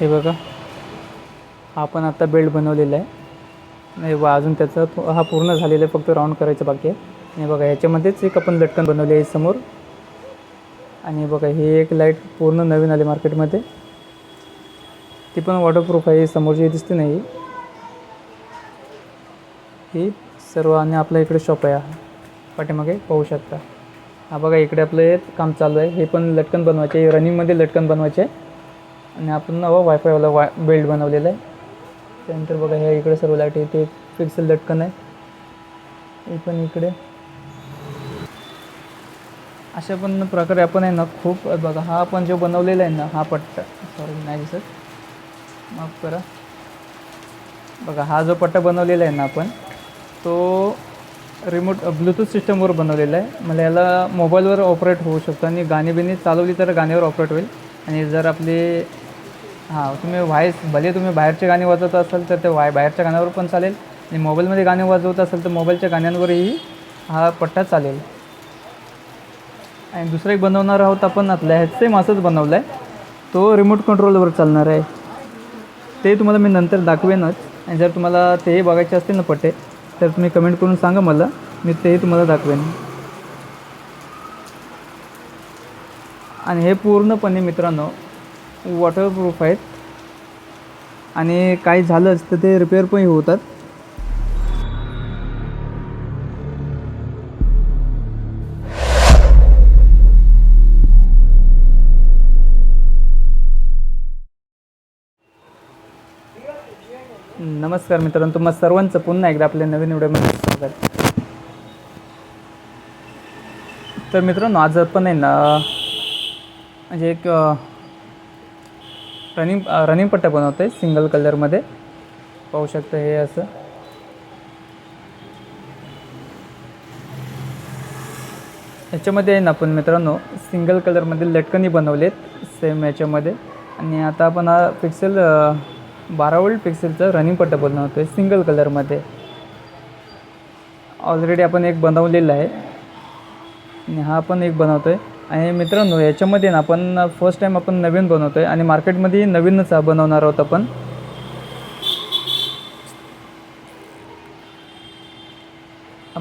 हे बघा. हा पण आता बेल्ट बनवलेला आहे. नाही बा अजून त्याचा हा पूर्ण झालेला आहे फक्त राऊंड करायचं बाकी आहे. आणि बघा ह्याच्यामध्येच एक आपण लटकन बनवली आहे समोर. आणि बघा ही एक लाइट पूर्ण नवीन आली मार्केटमध्ये ती पण वॉटरप्रूफ आहे समोरची दिसते नाही. ही सर्व आणि आपल्या इकडे शॉप आहे. हा. पाठीमागे पाहू शकता. हा बघा इकडे आपलं हे काम चालू आहे. हे पण लटकन बनवायचे रनिंगमध्ये लटकन बनवायचे. आहे आणि आपण नवं वायफायवाला वाय बेल्ट बनवलेला आहे. त्यानंतर बघा ह्या इकडे सर्व लाइट आहे ते फिक्सल लटकन आहे. हे पण इकडे. अशा पण प्रकारे आपण आहे ना खूप बघा हा आपण जो बनवलेला आहे ना हा पट्टा. सॉरी नाही दिसत. माफ करा. बघा हा जो पट्टा बनवलेला आहे ना आपण तो रिमोट ब्लूटूथ सिस्टमवर बनवलेला आहे. मला याला मोबाईलवर ऑपरेट होऊ शकतो. आणि गाणी बिणी चालवली तर गाण्यावर ऑपरेट होईल. आणि जर आपली हां तुम्ही व्हायस भले तुम्ही बाहेरचे गाणे वाजवत असाल तर ते वाय बाहेरच्या गाण्यावर पण चालेल. आणि मोबाईलमध्ये गाणे वाजवत असाल तर मोबाईलच्या गाण्यांवरही हा पट्टा चालेल. आणि दुसरं एक बनवणार आहोत आपण आपल्या ह्याच सेम असंच बनवलं आहे तो रिमोट कंट्रोलवर चालणार आहे. ते तुम्हाला मी नंतर दाखवेनच. आणि जर तुम्हाला तेही बघायचे असतील ना पट्टे तर तुम्ही कमेंट करून सांगा मला. मी तेही तुम्हाला दाखवेन. आणि हे पूर्णपणे मित्रांनो वॉटरप्रूफ आहेत. आणि काही झालंच तर ते रिपेअर पण होतात. नमस्कार मित्रांनो तुम्हा सर्वांचं पुन्हा एकदा आपल्या नवीन व्हिडिओमध्ये स्वागत. तर मित्रांनो आज पण आहे ना म्हणजे एक रनिंग रनिंग पट्टा बनवतो आहे सिंगल कलरमध्ये पाहू शकता हे असं. ह्याच्यामध्ये आहे ना आपण मित्रांनो सिंगल कलरमध्ये लटकनी बनवलेत सेम याच्यामध्ये. आणि आता आपण हा पिक्सेल बारा वोल्ट पिक्सेलचा रनिंग पट्टा बनवतो आहे सिंगल कलरमध्ये ऑलरेडी आपण एक बनवलेला आहे. आणि हा पण एक बनवतो आहे आणि मित्रांनो याच्यामध्ये ना आपण फर्स्ट टाईम आपण नवीन बनवतो आहे आणि मार्केटमध्ये नवीनच बनवणार आहोत आपण.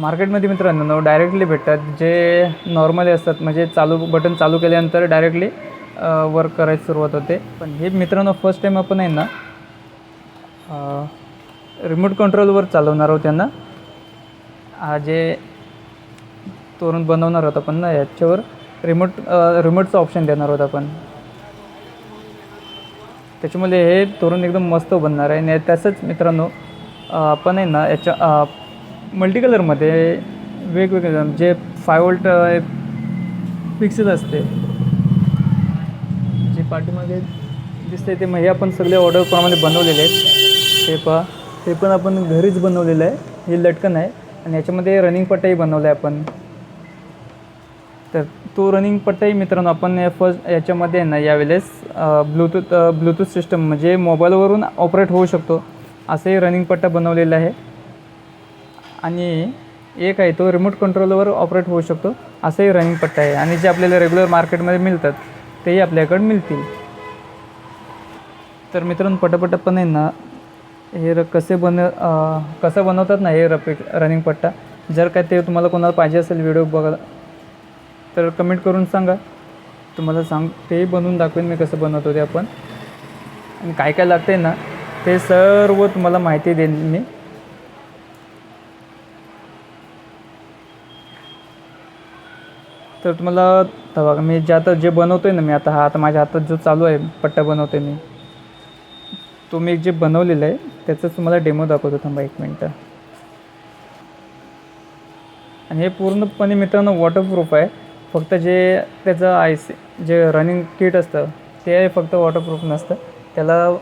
मार्केटमध्ये मित्रांनो डायरेक्टली भेटतात जे नॉर्मली असतात म्हणजे चालू बटन चालू केल्यानंतर डायरेक्टली वर्क करायची सुरुवात होते. पण हे मित्रांनो फर्स्ट टाईम आपण आहे ना रिमोट कंट्रोलवर चालवणार आहोत त्यांना हा जे तोरण बनवणार आहोत आपण ना याच्यावर. रिमोट रिमोटचं ऑप्शन देणार आहोत आपण. त्याच्यामुळे हे तोरण एकदम मस्त बनणार आहे. आणि तसंच मित्रांनो आपण आहे ना याच्या मल्टीकलरमध्ये वेगवेगळे जे फाय वोल्ट पिक्सेल असते जे पाठीमागे दिसते ते मग हे आपण सगळे ऑर्डरप्रमाणे बनवलेले आहेत ते पहा. ते पण आपण घरीच बनवलेलं आहे. हे लटकन आहे. आणि याच्यामध्ये रनिंग पट्टाही बनवला आहे आपण. तर तो रनिंग पट्टाही मित्रांनो आपण फर्स्ट याच्यामध्ये आहे ना यावेळेस ब्लूटूथ ब्लूटूथ सिस्टम म्हणजे मोबाईलवरून ऑपरेट होऊ शकतो. असंही रनिंग पट्टा बनवलेला आहे. आणि एक आहे तो रिमोट कंट्रोलवर ऑपरेट होऊ शकतो. असंही रनिंग पट्टा आहे. आणि जे आपल्याला रेग्युलर मार्केटमध्ये मिळतात तेही आपल्याकडे मिळतील. तर मित्रांनो पटापट पण आहे ना हे र कसे बन कसं बनवतात ना हे रपिट रनिंग पट्टा? जर काय ते तुम्हाला कोणाला पाहिजे असेल व्हिडिओ बघा तर कमेंट करून सांगा. तुम्हाला सांग तेही बनवून दाखवेन मी कसं बनवतो ते आपण. आणि काय काय लागते ना ते सर्व तुम्हाला माहिती देईन मी. तर तुम्हाला आता बघा मी जे आता जे बनवतो आहे ना मी आता हा आता माझ्या हातात जो चालू आहे पट्टा बनवतो मी तो मी जे बनवलेलं आहे त्याचं तुम्हाला डेमो दाखवतो थांबा एक मिनटं. आणि हे पूर्णपणे मित्रांनो वॉटरप्रूफ आहे. फक्त जे त्याचं आय सी जे रनिंग किट असतं ते फक्त वॉटरप्रूफ नसतं. त्याला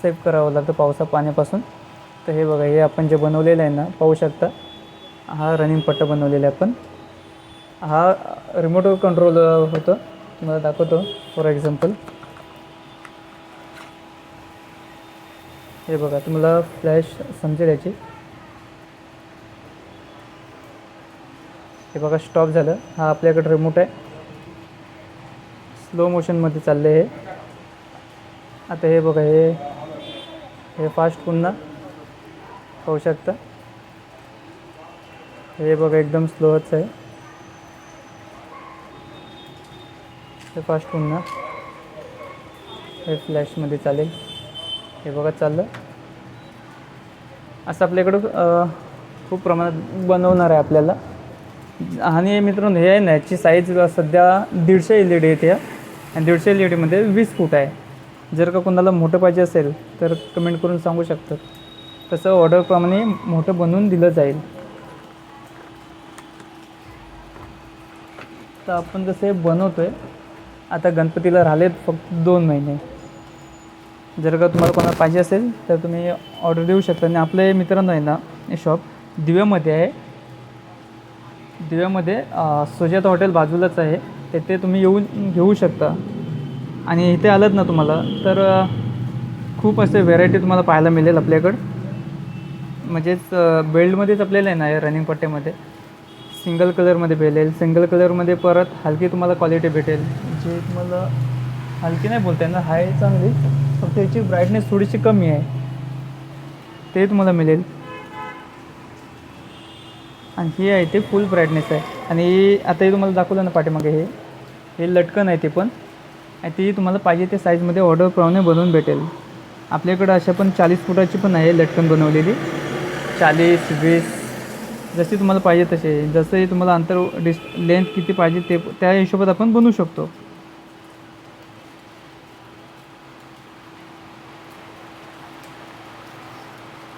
सेफ करावं लागतं पावसा पाण्यापासून. तर हे बघा हे आपण जे बनवलेलं आहे ना पाहू शकता. हा रनिंग पट्टा बनवलेला आहे आपण. हा रिमोट कंट्रोल होतं. तुम्हाला दाखवतो फॉर एक्झाम्पल हे बघा तुम्हाला फ्लॅश समजेल याची. हे बघा स्टॉप झालं. हा आपल्याकडे रिमोट आहे. स्लो मोशनमध्ये चाललं आहे हे. आता हे बघा हे हे फास्ट पुन्हा पाहू शकता. हे बघा एकदम स्लोच आहे. हे फास्ट पुन्हा. हे फ्लॅशमध्ये चालेल. हे बघा चाललं. असं आपल्याकडं खूप प्रमाणात बनवणार आहे आपल्याला. आणि मित्रांनो हे आहे ना याची साईज सध्या दीडशे एल ई डी येते. आणि दीडशे एल ई डीमध्ये वीस फूट आहे. जर का कोणाला मोठं पाहिजे असेल तर कमेंट करून सांगू शकतात. तसं ऑर्डरप्रमाणे मोठं बनवून दिलं जाईल. तर आपण जसे बनवतो आहे आता गणपतीला राहिलेत फक्त दोन महिने. जर का तुम्हाला कोणाला पाहिजे असेल तर तुम्ही ऑर्डर देऊ शकता. आणि आपले मित्रांनो आहे ना हे शॉप दिव्यामध्ये आहे. दिव्यामध्ये सुजाता हॉटेल बाजूलाच आहे. तेथे तुम्ही येऊन घेऊ शकता. आणि इथे आलात ना तुम्हाला तर खूप असे व्हेरायटी तुम्हाला पाहायला मिळेल आपल्याकडं. म्हणजेच बेल्डमध्येच बेल्टमध्येच आपल्याला आहे ना या रनिंग पट्ट्यामध्ये. सिंगल कलरमध्ये भेटेल. सिंगल कलरमध्ये परत हलकी तुम्हाला क्वालिटी भेटेल. जे तुम्हाला हलकी नाही बोलता येणार हाय चांगली फक्त याची ब्राईटनेस थोडीशी कमी आहे. ते तुम्हाला मिळेल. आणि हे आहे ते फुल ब्राईटनेस आहे. आणि आता हे तुम्हाला दाखवलं ना पाठीमागे हे. हे लटकन आहे ते पण. आणि ती तुम्हाला पाहिजे ते साईजमध्ये ऑर्डरप्रमाणे बनवून भेटेल. आपल्याकडं अशा पण चाळीस फुटाची पण आहे लटकन बनवलेली. चाळीस वीस जशी तुम्हाला पाहिजे तसे जसंही तुम्हाला अंतर डिस लेंथ किती पाहिजे ते त्या हिशोबात आपण बनवू शकतो.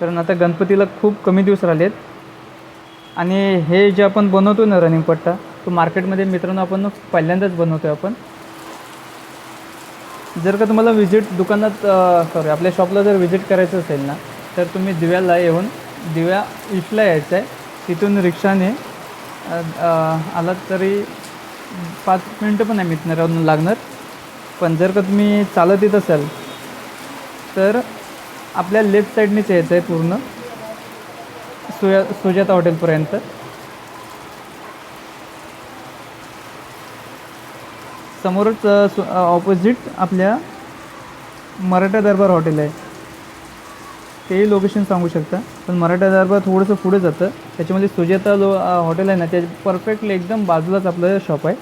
कारण आता गणपतीला खूप कमी दिवस राहिलेत. आणि हे जे आपण बनवतो ना रनिंग पट्टा तो मार्केटमध्ये मित्रांनो आपण पहिल्यांदाच बनवतो आहे आपण. जर का तुम्हाला व्हिजिट दुकानात सॉरी आपल्या शॉपला जर व्हिजिट करायचं असेल ना तर तुम्ही दिव्याला येऊन दिव्या इशला यायचं आहे. तिथून रिक्षाने आलात तरी पाच मिनटं पण आहे मिळणार लागणार. पण जर का तुम्ही चालत येत असाल तर आपल्या लेफ्ट साईडनेच यायचं आहे पूर्ण. सुया सुजाता हॉटेलपर्यंत. समोरच ऑपोजिट आपल्या मराठा दरबार हॉटेल आहे. तेही लोकेशन सांगू शकता. पण मराठा दरबार थोडंसं पुढे जातं. त्याच्यामध्ये सुजाता लो हॉटेल आहे ना त्या परफेक्टली एकदम बाजूलाच आपलं शॉप आहे.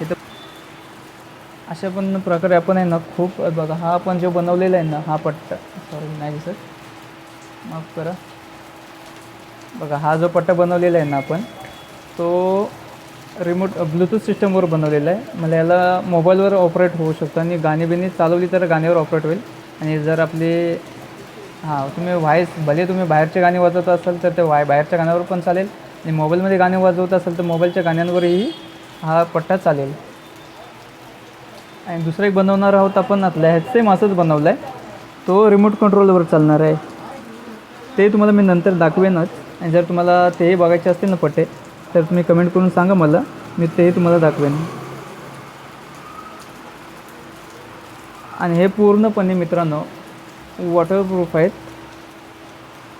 तिथं अशा पण प्रकारे आपण आहे ना खूप बघा हा आपण जो बनवलेला आहे ना हा पट्टा. सॉरी नाही सर माफ करा. बघा हा जो पट्टा बनवलेला आहे ना आपण तो रिमोट ब्लूटूथ सिस्टमवर बनवलेला आहे. मला याला मोबाईलवर ऑपरेट होऊ शकतो आणि गाणी बिणी चालवली तर गाण्यावर ऑपरेट होईल. आणि जर आपली हां तुम्ही व्हायस भले तुम्ही बाहेरचे गाणे वाजवत असाल तर ते वाय बाहेरच्या गाण्यावर पण चालेल. आणि मोबाईलमध्ये गाणे वाजवत असाल तर मोबाईलच्या गाण्यांवरही हा पट्टा चालेल. आणि दुसरं एक बनवणार आहोत आपण आतल्या ह्यात सेम असंच बनवलं आहे तो रिमोट कंट्रोलवर चालणार आहे. ते तुम्हाला मी नंतर दाखवेनच. आणि जर तुम्हाला तेही बघायचे असतील ना पट्टे तर तुम्ही कमेंट करून सांगा मला. मी तेही तुम्हाला दाखवेन. आणि हे पूर्णपणे मित्रांनो वॉटरप्रूफ आहेत.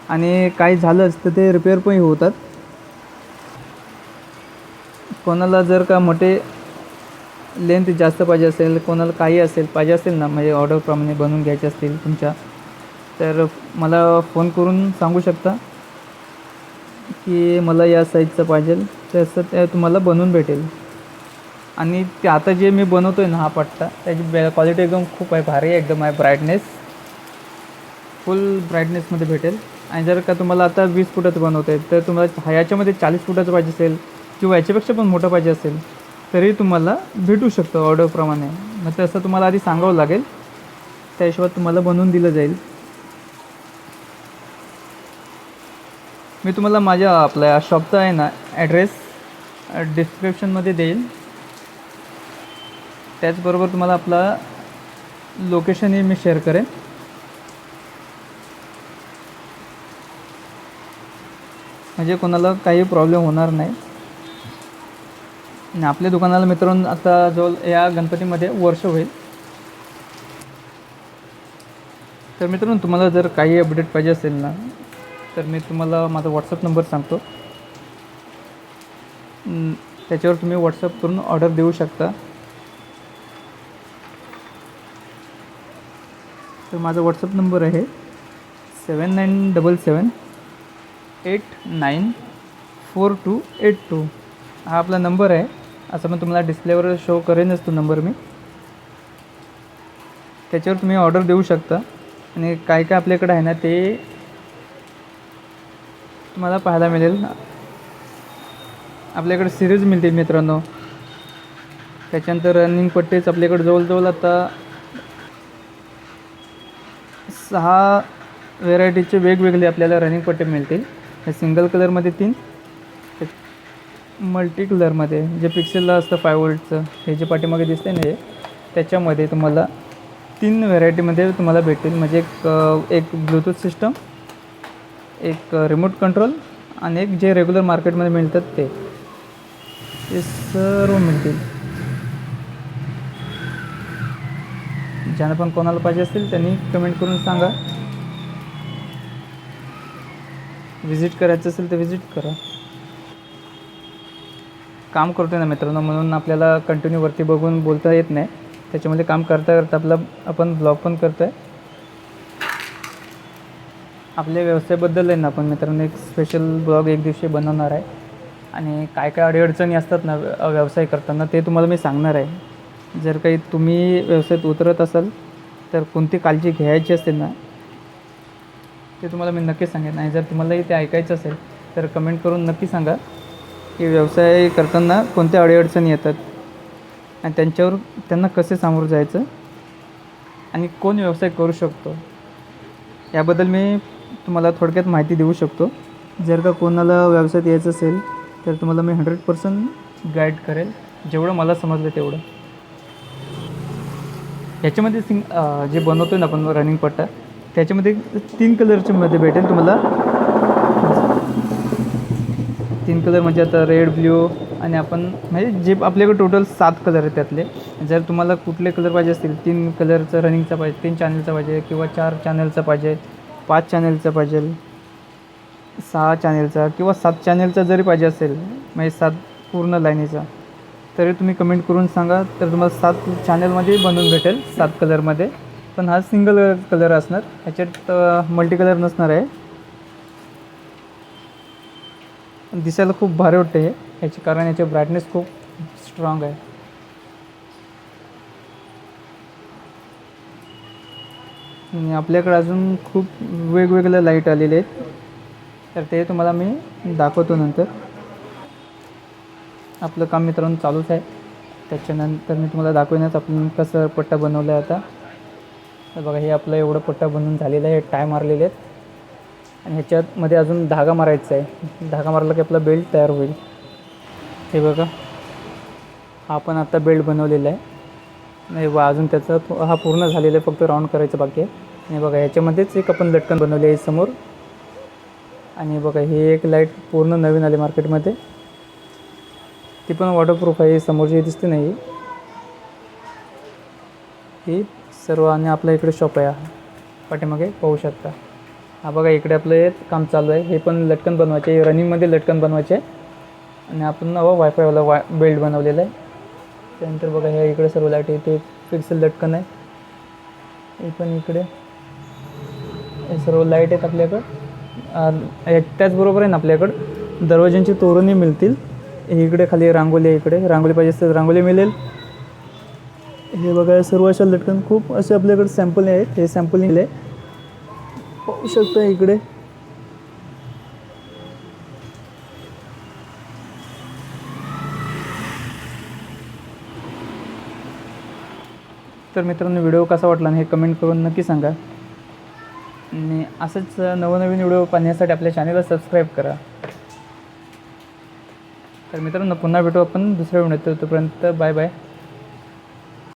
आणि काही झालंच तर ते रिपेअर पण होतात. कोणाला जर का मोठे लेंथ जास्त पाहिजे असेल कोणाला काही असेल पाहिजे असेल ना म्हणजे ऑर्डरप्रमाणे बनवून घ्यायचे असतील तुमच्या तर मला फोन करून सांगू शकता. की मला या साईजचं पाहिजे. तसं ते तुम्हाला बनवून भेटेल. आणि ते आता जे मी बनवतो आहे ना हा पट्टा त्याची क्वालिटी एकदम खूप आहे भारी आहे एकदम आहे ब्राईटनेस फुल ब्राईटनेसमध्ये भेटेल. आणि जर का तुम्हाला आता वीस फुटाचं बनवतं आहे तर तुम्हाला ह्याच्यामध्ये चाळीस फुटाचं पाहिजे असेल किंवा याच्यापेक्षा पण मोठं पाहिजे असेल तरी तुम्हाला भेटू शकतं ऑर्डरप्रमाणे मग तसं तुम्हाला आधी सांगावं लागेल. त्या हिशोबात तुम्हाला बनवून दिलं जाईल. मी तुम्हाला माझ्या आपल्या शॉपचा आहे ना ॲड्रेस डिस्क्रिप्शनमध्ये देईल. त्याचबरोबर तुम्हाला आपला लोकेशनही मी शेअर करेन. म्हणजे कोणाला काही प्रॉब्लेम होणार नाही. आणि आपल्या दुकानाला मित्रांनो आता जो या गणपतीमध्ये वर्ष होईल. तर मित्रांनो तुम्हाला जर काही अपडेट पाहिजे असेल ना तर मी तुम्हाला माझा व्हॉट्सअप नंबर सांगतो. त्याच्यावर तुम्ही व्हॉट्सअप करून ऑर्डर देऊ शकता. तर माझा व्हॉट्सअप नंबर आहे seven nine double seven eight nine four two eight two हा आपला नंबर आहे. असं पण तुम्हाला डिस्प्लेवर शो करेनच तो नंबर मी. त्याच्यावर तुम्ही ऑर्डर देऊ शकता. आणि काय काय आपल्याकडे आहे ना ते तुम्हाला पाहायला मिळेल. आपल्याकडे सिरीज मिळतील मित्रांनो. त्याच्यानंतर रनिंग पट्टेच आपल्याकडे जवळजवळ आता सहा व्हेरायटीचे वेगवेगळे आपल्याला रनिंग पट्टे मिळतील. हे सिंगल कलरमध्ये तीन मल्टी कलरमध्ये जे पिक्सेलला असतं फाय वोल्टचं हे जे पाठीमागे दिसते ना हे त्याच्यामध्ये तुम्हाला तीन व्हेरायटीमध्ये तुम्हाला भेटतील. म्हणजे एक एक ब्लूटूथ सिस्टम एक रिमोट कंट्रोल आणि एक जे रेग्युलर मार्केटमध्ये मिळतात ते. ते सर्व मिळतील. ज्यांना पण कोणाला पाहिजे असतील त्यांनी कमेंट करून सांगा. व्हिजिट करायचं असेल तर व्हिजिट करा. काम करतो ना मित्रांनो म्हणून आपल्याला कंटिन्यू वरती बघून बोलता येत नाही. त्याच्यामध्ये काम करता करता आपला आपण ब्लॉग पण करतो आहे आपल्या व्यवसायाबद्दल आहे ना आपण मित्रांनो एक स्पेशल ब्लॉग एक दिवशी बनवणार आहे. आणि काय काय अडीअडचणी असतात ना व्यवसाय करताना ते तुम्हाला मी सांगणार आहे. जर काही तुम्ही व्यवसायात उतरत असाल तर कोणती काळजी घ्यायची असेल ना ते तुम्हाला मी नक्की सांगेन. नाही जर तुम्हालाही ते ऐकायचं असेल तर कमेंट करून नक्की सांगा की व्यवसाय करताना कोणत्या अडीअडचणी येतात आणि त्यांच्यावर त्यांना कसे सामोरं जायचं आणि कोण व्यवसाय करू शकतो याबद्दल मी तुम्हाला थोडक्यात माहिती देऊ शकतो. जर का कोणाला व्यवसायात यायचं असेल तर तुम्हाला मी हंड्रेड पर्सेंट गाईड करेल. जेवढं मला समजलं तेवढं. ह्याच्यामध्ये सिंग जे बनवतो ना आपण रनिंग पट्टा त्याच्यामध्ये तीन कलरच्या मध्ये भेटेल तुम्हाला. तीन कलर म्हणजे आता रेड ब्ल्यू आणि आपण म्हणजे जे आपल्याकडे टोटल सात कलर आहेत त्यातले. जर तुम्हाला कुठले कलर पाहिजे असतील तीन कलरचं रनिंगचा पाहिजे तीन चॅनलचा पाहिजे किंवा चार चॅनलचा पाहिजे पाच चॅनलचा पाहिजे सहा चॅनेलचा किंवा सात चॅनलचा जरी पाहिजे असेल म्हणजे सात पूर्ण लाईनीचा तरी तुम्ही कमेंट करून सांगा. तर तुम्हाला सात चॅनलमध्ये बनवून भेटेल सात कलरमध्ये पण हा सिंगल कलर असणार. ह्याच्यात मल्टी कलर नसणार आहे. दिसायला खूप भारी वाटते हे. ह्याचे कारण याचे ब्राईटनेस खूप स्ट्रॉंग आहे. आणि आपल्याकडे अजून खूप वेगवेगळ्या लाइट आलेले आहेत. तर ते तुम्हाला मी दाखवतो नंतर. आपलं काम मित्रांनो चालूच आहे. त्याच्यानंतर मी तुम्हाला दाखवेनच आपण कसं पट्टा बनवला आहे आता. तर बघा हे आपलं एवढं पट्टा बनवून झालेलं आहे. टाय मारलेले आहेत. आणि ह्याच्यामध्ये अजून धागा मारायचा आहे. धागा मारला की आपला बेल्ट तयार होईल. हे बघा हा पण आता बेल्ट बनवलेला आहे. नाही बा अजून त्याचा हा पूर्ण झालेला आहे फक्त राऊंड करायचं बाकी आहे. आणि बघा ह्याच्यामध्येच एक आपण लटकन बनवली आहे समोर. आणि बघा ही एक लाइट पूर्ण नवीन आली मार्केटमध्ये ती पण वॉटरप्रूफ आहे समोरची दिसते नाही. ही सर्व आणि आपल्या इकडे शॉप आहे. हा. पाठीमागे पाहू शकता. हा बघा इकडे आपलं हे काम चालू आहे. हे पण लटकन बनवायचे रनिंगमध्ये लटकन बनवायचे. आहे आणि आपण नवं वायफायवाला वाय बेल्ट बनवलेला आहे. त्यानंतर बघा ह्या इकडे सर्व लाइट इथे फिक्सल लटकन आहे. हे पण इकडे. हे सर्व लाइट आहेत आपल्याकडं. त्याचबरोबर आहे ना आपल्याकडं. दरवाज्यांची तोरणही मिळतील. इकडे खाली रांगोली आहे इकडे. रांगोली पाहिजे असेल रांगोली मिळेल. हे बघा सर्व अशा लटकन खूप असे आपल्याकडे सॅम्पल आहेत. हे सॅम्पल निघले. पाहू शकता इकडे. तर मित्रांनो व्हिडिओ कसा वाटला हे कमेंट करून नक्की सांगा. आणि असंच नवनवीन व्हिडिओ पाहण्यासाठी आपल्या चॅनलला सबस्क्राईब करा. तर मित्रांनो पुन्हा भेटू आपण दुसऱ्या व्हिडिओत तोपर्यंत बाय बाय